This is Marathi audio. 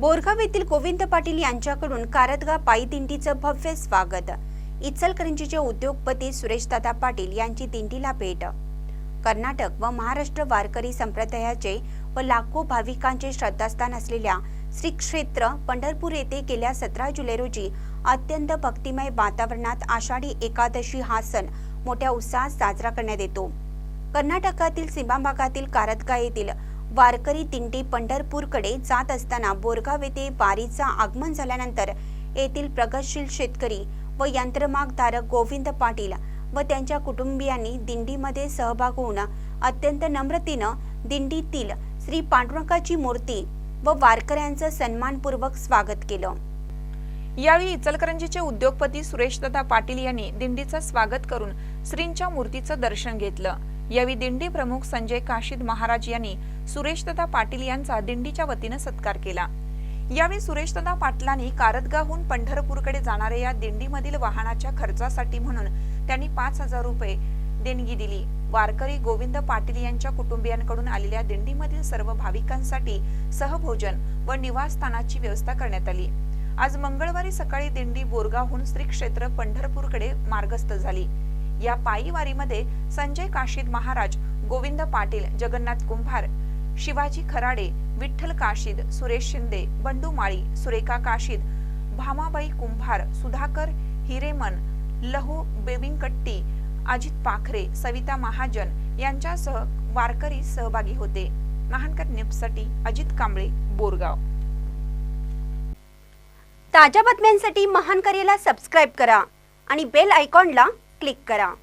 बोरगाव येथील गोविंद पाटील यांच्याकडून कारदगा पायी दिंडीचं भव्य स्वागत. इचलकरंजीचे उद्योगपती सुरेशदादा पाटील यांची दिंडीला भेट. कर्नाटक व महाराष्ट्र वारकरी संप्रदायाचे व लाखो भाविकांचे श्रद्धास्थान असलेल्या श्री क्षेत्र पंढरपूर येथे गेल्या सतरा जुलै रोजी अत्यंत भक्तिमय वातावरणात आषाढी एकादशी हा सण मोठ्या उत्साहात साजरा करण्यात येतो. कर्नाटकातील सीमा भागातील कारदगा येथील वारकरी दिंडी पंढरपूरकडे जात असताना बोरगाव येथे वारीचा आगमन झाल्यानंतर येथील प्रगतशील शेतकरी व यंत्रमागधारक गोविंद पाटील व त्यांच्या कुटुंबियांनी दिंडीमध्ये सहभाग होऊन अत्यंत नम्रतेनं दिंडीतील श्री पांडुरंगाची मूर्ती व वारकऱ्यांचं सन्मानपूर्वक स्वागत केलं. यावेळी इचलकरंजीचे उद्योगपती सुरेशदादा पाटील यांनी दिंडीचं स्वागत करून श्रींच्या मूर्तीचं दर्शन घेतलं. यावेळी दिंडी प्रमुख संजय काशीद महाराज यांनी सुरेशदादा पाटील यांचा दिंडीच्या वतीनं सत्कार केला. यावेळी सुरेशदादा पाटलांनी कारदगाहून पंढरपूरकडे जाणाऱ्या या दिंडीमधील वाहनाच्या खर्चासाठी म्हणून त्यांनी पाच हजार रुपये देणगी दिली. वारकरी गोविंद पाटील यांच्या कुटुंबियांकडून आलेल्या दिंडीमधील सर्व भाविकांसाठी सहभोजन व निवासस्थानाची व्यवस्था करण्यात आली. आज मंगळवारी सकाळी दिंडी बोरगावहून श्री क्षेत्र पंढरपूरकडे मार्गस्थ झाली. या पायीवारीमध्ये संजय काशीद महाराज गोविंद पाटील जगन्नाथ कुंभार शिवाजी खराडे विठ्ठल काशीद सुरेश शिंदे बंडू माळी सुरेखा काशीद भामाबाई कुंभार सुधाकर हिरेमन लहू बेबिंकट्टी अजित पाखरे सविता महाजन यांच्यासह वारकरी सहभागी होते. महानकर न्यूजसाठी अजित कांबळे बोरगाव. ताज्या बातम्यांसाठी महानकरीला सबस्क्राईब करा आणि बेल आयकॉनला क्लिक करा.